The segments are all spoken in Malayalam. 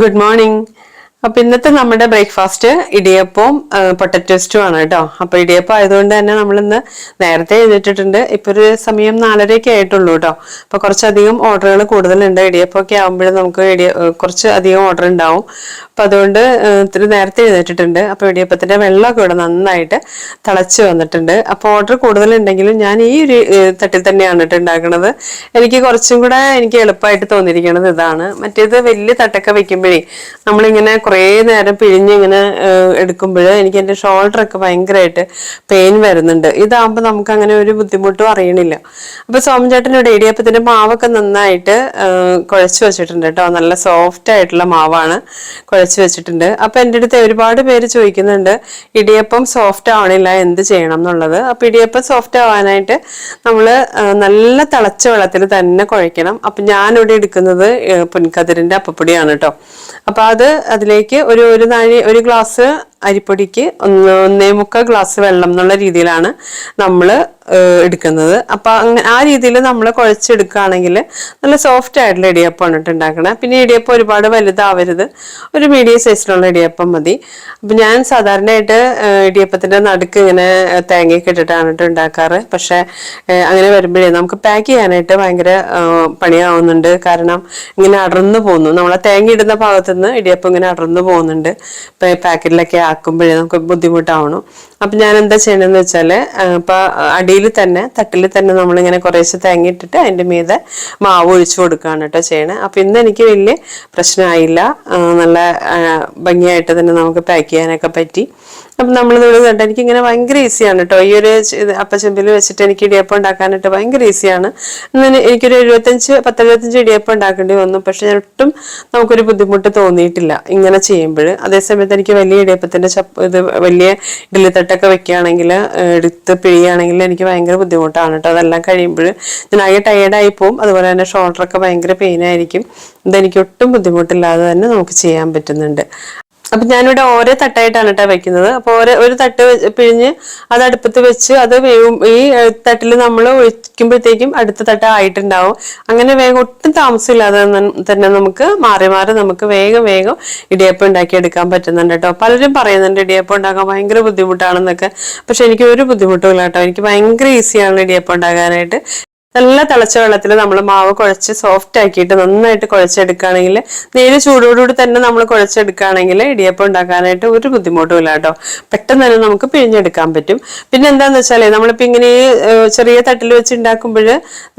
Good morning. അപ്പൊ ഇന്നത്തെ നമ്മുടെ ബ്രേക്ക്ഫാസ്റ്റ് ഇടിയപ്പവും പൊട്ടറ്റോസ്റ്റും ആണ് കേട്ടോ. അപ്പൊ ഇടിയപ്പം ആയതുകൊണ്ട് തന്നെ നമ്മൾ ഇന്ന് നേരത്തെ എഴുതിട്ടിട്ടുണ്ട് ഇപ്പൊ ഒരു സമയം നാലരയൊക്കെ ആയിട്ടുള്ളൂ കേട്ടോ. അപ്പൊ കുറച്ചധികം ഓർഡറുകൾ കൂടുതലുണ്ട്. ഇടിയപ്പമൊക്കെ ആകുമ്പോഴും നമുക്ക് ഇടിയ കുറച്ച് അധികം ഓർഡർ ഉണ്ടാവും. അപ്പൊ അതുകൊണ്ട് ഇത്തിരി നേരത്തെ എഴുതിയിട്ടുണ്ട് അപ്പൊ ഇടിയപ്പത്തിന്റെ വെള്ളമൊക്കെ ഇവിടെ നന്നായിട്ട് തിളച്ച് വന്നിട്ടുണ്ട്. അപ്പൊ ഓർഡർ കൂടുതലുണ്ടെങ്കിലും ഞാൻ ഈ ഒരു തട്ടിൽ തന്നെയാണ് കേട്ടോ ഉണ്ടാക്കുന്നത് എനിക്ക് കുറച്ചും കൂടെ എനിക്ക് എളുപ്പമായിട്ട് തോന്നിയിരിക്കുന്നത് ഇതാണ്. മറ്റേത് വലിയ തട്ടൊക്കെ വെക്കുമ്പോഴേ നമ്മളിങ്ങനെ കുറേ നേരം പിഴിഞ്ഞിങ്ങനെ എടുക്കുമ്പോൾ എനിക്ക് എന്റെ ഷോൾഡറൊക്കെ ഭയങ്കരമായിട്ട് പെയിൻ വരുന്നുണ്ട്. ഇതാകുമ്പോൾ നമുക്ക് അങ്ങനെ ഒരു ബുദ്ധിമുട്ടും അറിയണില്ല. അപ്പൊ സോമചേട്ടനോട് ഇടിയപ്പത്തിന്റെ മാവൊക്കെ നന്നായിട്ട് കുഴച്ചു വെച്ചിട്ടുണ്ട് കേട്ടോ. നല്ല സോഫ്റ്റ് ആയിട്ടുള്ള മാവാണ് കുഴച്ച് വെച്ചിട്ടുണ്ട്. അപ്പൊ എന്റെ അടുത്ത് ഒരുപാട് പേര് ചോദിക്കുന്നുണ്ട് ഇടിയപ്പം സോഫ്റ്റ് ആവണില്ല എന്ത് ചെയ്യണം എന്നുള്ളത്? അപ്പൊ ഇടിയപ്പം സോഫ്റ്റ് ആവാനായിട്ട് നമ്മൾ നല്ല തിളച്ച വെള്ളത്തിൽ തന്നെ കുഴയ്ക്കണം. അപ്പൊ ഞാനിവിടെ എടുക്കുന്നത് പൊൻകതിരിന്റെ അപ്പപ്പൊടിയാണ് കേട്ടോ. അപ്പൊ അത് അതിലേക്ക് ഒരു ഒരു നാഴി ഒരു ഗ്ലാസ് അരിപ്പൊടിക്ക് ഒന്ന് ഒന്നേ മുക്കാൽ ഗ്ലാസ് വെള്ളം എന്നുള്ള രീതിയിലാണ് നമ്മൾ എടുക്കുന്നത്. അപ്പൊ അങ്ങനെ ആ രീതിയിൽ നമ്മൾ കുഴച്ചെടുക്കുകയാണെങ്കിൽ നല്ല സോഫ്റ്റ് ആയിട്ടുള്ള ഇടിയപ്പമാണ് ആണ് ഉണ്ടാക്കണേ പിന്നെ ഇടിയപ്പം ഒരുപാട് വലുതാവരുത്. ഒരു മീഡിയം സൈസിലുള്ള ഇടിയപ്പം മതി. അപ്പൊ ഞാൻ സാധാരണയായിട്ട് ഇടിയപ്പത്തിന്റെ നടുക്ക് ഇങ്ങനെ തേങ്ങയൊക്കെ ഇട്ടിട്ടാണ് ഉണ്ടാക്കാറ് പക്ഷെ അങ്ങനെ വരുമ്പോഴേ നമുക്ക് പാക്ക് ചെയ്യാനായിട്ട് ഭയങ്കര പണിയാവുന്നുണ്ട്. കാരണം ഇങ്ങനെ അടർന്നു പോകുന്നു. നമ്മളെ തേങ്ങ ഇടുന്ന ഭാഗത്തുനിന്ന് ഇടിയപ്പം ഇങ്ങനെ അടർന്നു പോകുന്നുണ്ട്. ഇപ്പം പാക്കറ്റിലൊക്കെ ആക്കുമ്പോഴേ നമുക്ക് ബുദ്ധിമുട്ടാവണം. അപ്പം ഞാൻ എന്താ ചെയ്യണമെന്ന് വെച്ചാൽ ഇപ്പം അടിയിൽ തന്നെ തട്ടിൽ തന്നെ നമ്മളിങ്ങനെ കുറേശ്ശെ തേങ്ങ ഇട്ടിട്ട് അതിന്റെ മീതെ മാവ് ഒഴിച്ചു കൊടുക്കുകയാണ് കേട്ടോ ചെയ്യണേ. അപ്പം ഇന്ന് എനിക്ക് വലിയ പ്രശ്നമായില്ല. നല്ല ഭംഗിയായിട്ട് തന്നെ നമുക്ക് പാക്ക് ചെയ്യാനൊക്കെ പറ്റി. അപ്പം നമ്മളിത് കണ്ട. എനിക്കിങ്ങനെ ഭയങ്കര ഈസിയാണ് കേട്ടോ ഈ ഒരു അപ്പച്ചെമ്പിൽ വെച്ചിട്ട് എനിക്ക് ഇടിയപ്പം ഉണ്ടാക്കാനായിട്ട് ഭയങ്കര ഈസിയാണ്. ഇന്ന് എനിക്കൊരു എഴുപത്തഞ്ച് പത്തെഴുപത്തഞ്ച് ഇടിയപ്പം ഉണ്ടാക്കേണ്ടി വന്നു. പക്ഷെ ഞാൻ ഒട്ടും നമുക്കൊരു ബുദ്ധിമുട്ട് തോന്നിയിട്ടില്ല ഇങ്ങനെ ചെയ്യുമ്പോൾ അതേസമയത്ത് എനിക്ക് വലിയ ഇടിയപ്പത്തിന്റെ ചപ്പ് ഇത് വലിയ ഇഡ്ഡലി തട്ടൊക്കെ വെക്കുകയാണെങ്കിൽ എടുത്ത് പിഴിയാണെങ്കിൽ എനിക്ക് ഭയങ്കര ബുദ്ധിമുട്ടാണ് കേട്ടോ അതെല്ലാം കഴിയുമ്പോൾ ഞാൻ ആകെ ടയേർഡായി പോകും അതുപോലെ തന്നെ ഷോൾഡറൊക്കെ ഭയങ്കര പെയിൻ ആയിരിക്കും. ഇതെനിക്ക് ഒട്ടും ബുദ്ധിമുട്ടില്ലാതെ തന്നെ നമുക്ക് ചെയ്യാൻ പറ്റുന്നുണ്ട്. അപ്പൊ ഞാനിവിടെ ഓരോ തട്ടായിട്ടാണ് കേട്ടോ വെക്കുന്നത്. അപ്പൊ ഓരോ ഒരു തട്ട് പിഴിഞ്ഞ് അത് അടുപ്പത്ത് വെച്ച് അത് വേവും. ഈ തട്ടിൽ നമ്മൾ ഒഴിക്കുമ്പോഴത്തേക്കും അടുത്ത തട്ട് ആയിട്ടുണ്ടാവും. അങ്ങനെ വേഗം ഒട്ടും താമസമില്ലാതെ തന്നെ നമുക്ക് മാറി മാറി നമുക്ക് വേഗം വേഗം ഇടിയപ്പം ഉണ്ടാക്കി എടുക്കാൻ പറ്റുന്നുണ്ട് കേട്ടോ പലരും പറയുന്നുണ്ട് ഇടിയപ്പം ഉണ്ടാക്കാൻ ഭയങ്കര ബുദ്ധിമുട്ടാണെന്നൊക്കെ. പക്ഷെ എനിക്ക് ഒരു ബുദ്ധിമുട്ടും ഇല്ല കേട്ടോ എനിക്ക് ഭയങ്കര ഈസിയാണ് ഇടിയപ്പം ഉണ്ടാക്കാനായിട്ട്. നല്ല തിളച്ച വെള്ളത്തിൽ നമ്മൾ മാവ് കുഴച്ച് സോഫ്റ്റ് ആക്കിയിട്ട് നന്നായിട്ട് കുഴച്ചെടുക്കുകയാണെങ്കിൽ നേരെ ചൂടോടുകൂടി തന്നെ നമ്മൾ കുഴച്ചെടുക്കുകയാണെങ്കിൽ ഇടിയപ്പം ഉണ്ടാക്കാനായിട്ട് ഒരു ബുദ്ധിമുട്ടും ഇല്ല കേട്ടോ. പെട്ടെന്ന് തന്നെ നമുക്ക് പിഴിഞ്ഞെടുക്കാൻ പറ്റും. പിന്നെ എന്താണെന്ന് വെച്ചാൽ നമ്മളിപ്പോൾ ഇങ്ങനെ ചെറിയ തട്ടിൽ വെച്ച് ഉണ്ടാക്കുമ്പോൾ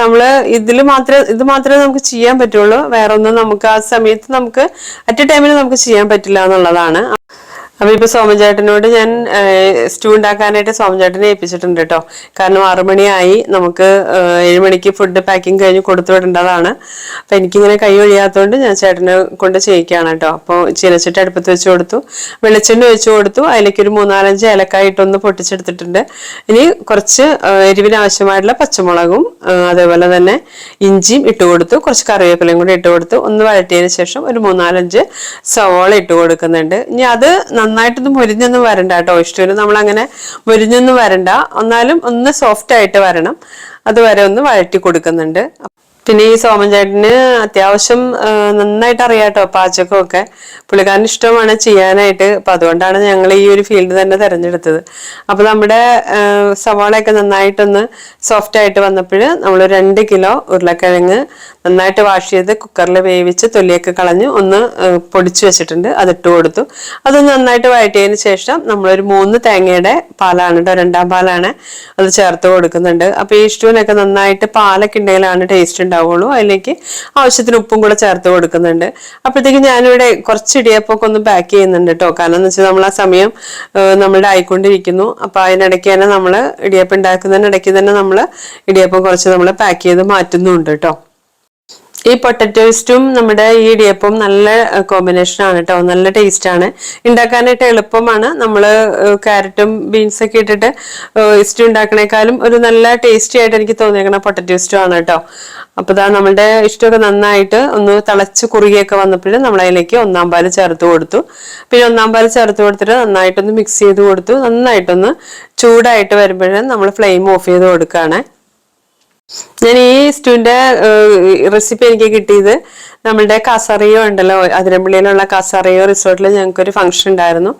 നമ്മൾ ഇതിൽ മാത്രമേ ഇത് മാത്രമേ നമുക്ക് ചെയ്യാൻ പറ്റുള്ളൂ. വേറൊന്നും നമുക്ക് ആ സമയത്ത് നമുക്ക് അറ്റ് എ ടൈമിൽ നമുക്ക് ചെയ്യാൻ പറ്റില്ല എന്നുള്ളതാണ്. അപ്പൊ ഇപ്പൊ സോമചേട്ടനോട് ഞാൻ സ്റ്റൂ ഉണ്ടാക്കാനായിട്ട് സോമചേട്ടനെ ഏൽപ്പിച്ചിട്ടുണ്ട് കേട്ടോ. കാരണം ആറുമണിയായി നമുക്ക് ഏഴുമണിക്ക് മണിക്ക് ഫുഡ് പാക്കിംഗ് കഴിഞ്ഞ് കൊടുത്തു വിടേണ്ടതാണ്. അപ്പൊ എനിക്കിങ്ങനെ കൈ ഒഴിയാത്തതുകൊണ്ട് ഞാൻ ചേട്ടനെ കൊണ്ട് ചെയ്യിക്കുകയാണ് കേട്ടോ. അപ്പോൾ ചിരച്ചിട്ട് അടുപ്പത്ത് വെച്ച് കൊടുത്തു. വെളിച്ചെണ്ണ ഒഴിച്ചു കൊടുത്തു. അതിലേക്ക് ഒരു മൂന്നാലഞ്ച് ഏലക്കായ ഇട്ടൊന്ന് പൊട്ടിച്ചെടുത്തിട്ടുണ്ട്. ഇനി കുറച്ച് എരിവിന് ആവശ്യമായിട്ടുള്ള പച്ചമുളകും അതേപോലെ തന്നെ ഇഞ്ചിയും ഇട്ട് കൊടുത്തു. കുറച്ച് കറിവേപ്പിലയും കൂടി ഇട്ട് കൊടുത്തു. ഒന്ന് വഴറ്റിയതിന് ശേഷം ഒരു മൂന്നാലഞ്ച് സവോള ഇട്ട് കൊടുക്കുന്നുണ്ട്. ഇനി അത് നന്നായിട്ടൊന്നും മുരിഞ്ഞൊന്നും വരണ്ട കേട്ടോ. ഇഷ്ടം നമ്മൾ അങ്ങനെ മുരിഞ്ഞൊന്നും വരണ്ട. എന്നാലും ഒന്ന് സോഫ്റ്റ് ആയിട്ട് വരണം. അതുവരെ ഒന്ന് വഴറ്റി കൊടുക്കുന്നുണ്ട്. പിന്നെ ഈ സോമൻ ചേട്ടന് അത്യാവശ്യം നന്നായിട്ട് അറിയാട്ടോ പാചകമൊക്കെ. പുള്ളിക്കാരന് ഇഷ്ടമാണ് ചെയ്യാനായിട്ട്. അപ്പൊ അതുകൊണ്ടാണ് ഞങ്ങൾ ഈ ഒരു ഫീൽഡ് തന്നെ തിരഞ്ഞെടുത്തത്. അപ്പൊ നമ്മുടെ സവാളയൊക്കെ നന്നായിട്ടൊന്ന് സോഫ്റ്റ് ആയിട്ട് വന്നപ്പോൾ നമ്മൾ രണ്ട് കിലോ ഉരുളക്കിഴങ്ങ് നന്നായിട്ട് വാഷ് ചെയ്ത് കുക്കറിൽ വേവിച്ച് തൊലിയൊക്കെ കളഞ്ഞ് ഒന്ന് പൊടിച്ചു വെച്ചിട്ടുണ്ട്. അതിട്ട് കൊടുത്തു. അത് നന്നായിട്ട് വഴറ്റിയതിന് ശേഷം നമ്മളൊരു മൂന്ന് തേങ്ങയുടെ പാലാണ് കേട്ടോ രണ്ടാം പാലാണ് അത് ചേർത്ത് കൊടുക്കുന്നുണ്ട്. അപ്പൊ ഈ ഇഷ്ടൂനൊക്കെ നന്നായിട്ട് പാലൊക്കെ ഉണ്ടെങ്കിലാണ് ടേസ്റ്റ് ഉണ്ടാവുള്ളൂ. അതിലേക്ക് ആവശ്യത്തിന് ഉപ്പും കൂടെ ചേർത്ത് കൊടുക്കുന്നുണ്ട്. അപ്പോഴത്തേക്ക് ഞാനിവിടെ കുറച്ച് ഇടിയപ്പൊക്കെ ഒന്ന് പാക്ക് ചെയ്യുന്നുണ്ട് കേട്ടോ കാരണം എന്ന് വെച്ചാൽ നമ്മൾ ആ സമയം നമ്മളുടെ ആയിക്കൊണ്ടിരിക്കുന്നു. അപ്പൊ അതിനിടയ്ക്ക് തന്നെ നമ്മൾ ഇടിയപ്പം ഉണ്ടാക്കുന്നതിനിടയ്ക്ക് തന്നെ നമ്മൾ ഇടിയപ്പം കുറച്ച് നമ്മൾ പാക്ക് ചെയ്ത് മാറ്റുന്നുണ്ട് കേട്ടോ ഈ പൊട്ടറ്റോസ്റ്റും നമ്മുടെ ഈ ഇടിയപ്പം നല്ല കോമ്പിനേഷൻ ആണ് കേട്ടോ നല്ല ടേസ്റ്റ് ആണ്. ഉണ്ടാക്കാനായിട്ട് എളുപ്പമാണ്. നമ്മൾ ക്യാരറ്റും ബീൻസ് ഒക്കെ ഇട്ടിട്ട് ഇസ്റ്റും ഉണ്ടാക്കണേക്കാളും ഒരു നല്ല ടേസ്റ്റി ആയിട്ട് എനിക്ക് തോന്നിയേക്കണ പൊട്ടറ്റോസ്റ്റും ആണ് കേട്ടോ അപ്പൊ ഇതാ നമ്മളുടെ ഇഷ്ടമൊക്കെ നന്നായിട്ട് ഒന്ന് തിളച്ച് കുറുകിയൊക്കെ വന്നപ്പോൾ നമ്മൾ അതിലേക്ക് ഒന്നാം പാൽ ചേർത്ത് കൊടുത്തു. പിന്നെ ഒന്നാം പാൽ ചേർത്ത് കൊടുത്തിട്ട് നന്നായിട്ടൊന്ന് മിക്സ് ചെയ്ത് കൊടുത്തു. നന്നായിട്ടൊന്ന് ചൂടായിട്ട് വരുമ്പോഴും നമ്മൾ ഫ്ലെയിം ഓഫ് ചെയ്ത് കൊടുക്കുകയാണ്. ഞാൻ ഈ സ്റ്റൂവിന്റെ റെസിപ്പി എനിക്ക് കിട്ടിയത് നമ്മളുടെ കാസറിയോ ഉണ്ടല്ലോ അതിരമ്പള്ളിയിലുള്ള കാസറിയോ റിസോർട്ടിൽ ഞങ്ങൾക്കൊരു ഫംഗ്ഷൻ ഉണ്ടായിരുന്നു.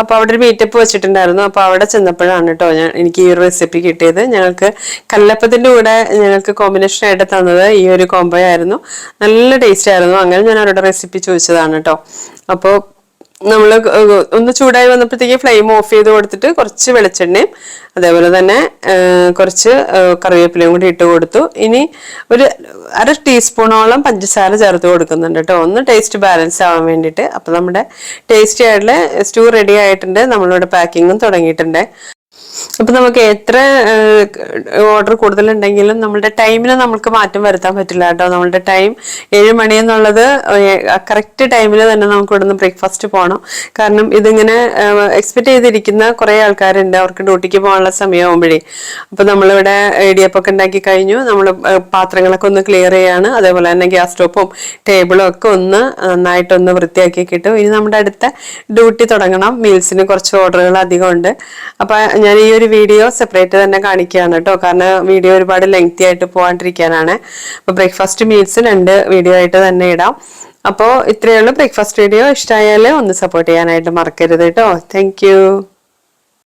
അപ്പോൾ അവിടെ ഒരു മീറ്റപ്പ് വെച്ചിട്ടുണ്ടായിരുന്നു. അപ്പോൾ അവിടെ ചെന്നപ്പോഴാണ് കേട്ടോ ഞാൻ എനിക്ക് ഈ ഒരു റെസിപ്പി കിട്ടിയത്. ഞങ്ങൾക്ക് കല്ലപ്പത്തിന്റെ കൂടെ ഞങ്ങൾക്ക് കോമ്പിനേഷൻ ആയിട്ട് തന്നത് ഈ ഒരു കോംബോ ആയിരുന്നു. നല്ല ടേസ്റ്റ് ആയിരുന്നു. അങ്ങനെ ഞാൻ അവരുടെ റെസിപ്പി ചോദിച്ചതാണ് കേട്ടോ അപ്പോൾ നമ്മൾ ഒന്ന് ചൂടായി വന്നപ്പോഴത്തേക്ക് ഫ്ലെയിം ഓഫ് ചെയ്ത് കൊടുത്തിട്ട് കുറച്ച് വെളിച്ചെണ്ണയും അതേപോലെ തന്നെ കുറച്ച് കറിവേപ്പിലയും കൂടി ഇട്ട് കൊടുത്തു. ഇനി ഒരു അര ടീസ്പൂണോളം പഞ്ചസാര ചേർത്ത് കൊടുക്കുന്നുണ്ട് കേട്ടോ. ഒന്ന് ടേസ്റ്റ് ബാലൻസ് ആവാൻ വേണ്ടിയിട്ട്. അപ്പോൾ നമ്മുടെ ടേസ്റ്റി ആയിട്ടുള്ള സ്റ്റൂ റെഡി ആയിട്ടുണ്ട്. നമ്മളിവിടെ പാക്കിങ്ങും തുടങ്ങിയിട്ടുണ്ട്. അപ്പൊ നമുക്ക് എത്ര ഓർഡർ കൂടുതലുണ്ടെങ്കിലും നമ്മുടെ ടൈമിന് നമുക്ക് മാറ്റം വരുത്താൻ പറ്റില്ല കേട്ടോ. നമ്മളുടെ ടൈം ഏഴ് മണി എന്നുള്ളത് കറക്റ്റ് ടൈമിൽ തന്നെ നമുക്ക് ഇവിടുന്ന് ബ്രേക്ക്ഫാസ്റ്റ് പോകണം കാരണം ഇതിങ്ങനെ എക്സ്പെക്ട് ചെയ്തിരിക്കുന്ന കുറേ ആൾക്കാരുണ്ട്. അവർക്ക് ഡ്യൂട്ടിക്ക് പോകാനുള്ള സമയമാകുമ്പോഴേ അപ്പൊ നമ്മളിവിടെ ഇടിയപ്പൊക്കെ ഉണ്ടാക്കി കഴിഞ്ഞു. നമ്മൾ പാത്രങ്ങളൊക്കെ ഒന്ന് ക്ലിയർ ചെയ്യാണ്. അതേപോലെ തന്നെ ഗ്യാസ് സ്റ്റോപ്പും ടേബിളും ഒക്കെ ഒന്ന് നന്നായിട്ടൊന്ന് വൃത്തിയാക്കി കിട്ടും ഇനി നമ്മുടെ അടുത്ത ഡ്യൂട്ടി തുടങ്ങണം. മീൽസിന് കുറച്ച് ഓർഡറുകൾ അധികം ഉണ്ട് അപ്പൊ ഞാൻ ഈ ഒരു വീഡിയോ സെപ്പറേറ്റ് തന്നെ കാണിക്കുകയാണ് കേട്ടോ. കാരണം വീഡിയോ ഒരുപാട് ലെങ്തി ആയിട്ട് പോകാണ്ടിരിക്കാനാണ് അപ്പൊ ബ്രേക്ക്ഫാസ്റ്റ് മീൽസ് രണ്ട് വീഡിയോ ആയിട്ട് തന്നെ ഇടാം. അപ്പോൾ ഇത്രയേ ഉള്ളൂ. ബ്രേക്ക്ഫാസ്റ്റ് വീഡിയോ ഇഷ്ടമായാൽ ഒന്ന് സപ്പോർട്ട് ചെയ്യാനായിട്ട് മറക്കരുത് കേട്ടോ. താങ്ക്